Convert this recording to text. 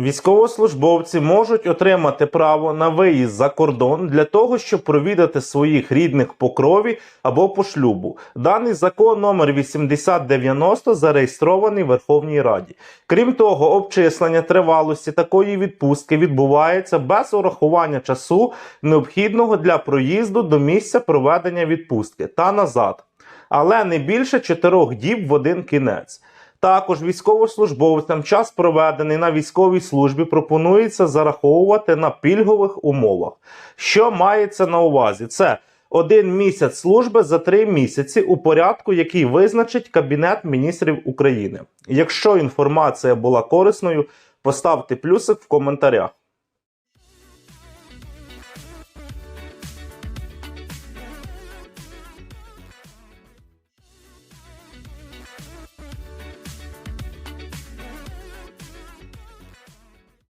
Військовослужбовці можуть отримати право на виїзд за кордон для того, щоб провідати своїх рідних по крові або по шлюбу. Даний закон номер 8090 зареєстрований в Верховній Раді. Крім того, обчислення тривалості такої відпустки відбувається без урахування часу, необхідного для проїзду до місця проведення відпустки та назад, але не більше 4 діб в один кінець. Також військовослужбовцям час проведений на військовій службі пропонується зараховувати на пільгових умовах. Що мається на увазі? Це один місяць служби за три місяці у порядку, який визначить Кабінет міністрів України. Якщо інформація була корисною, поставте плюсик в коментарях.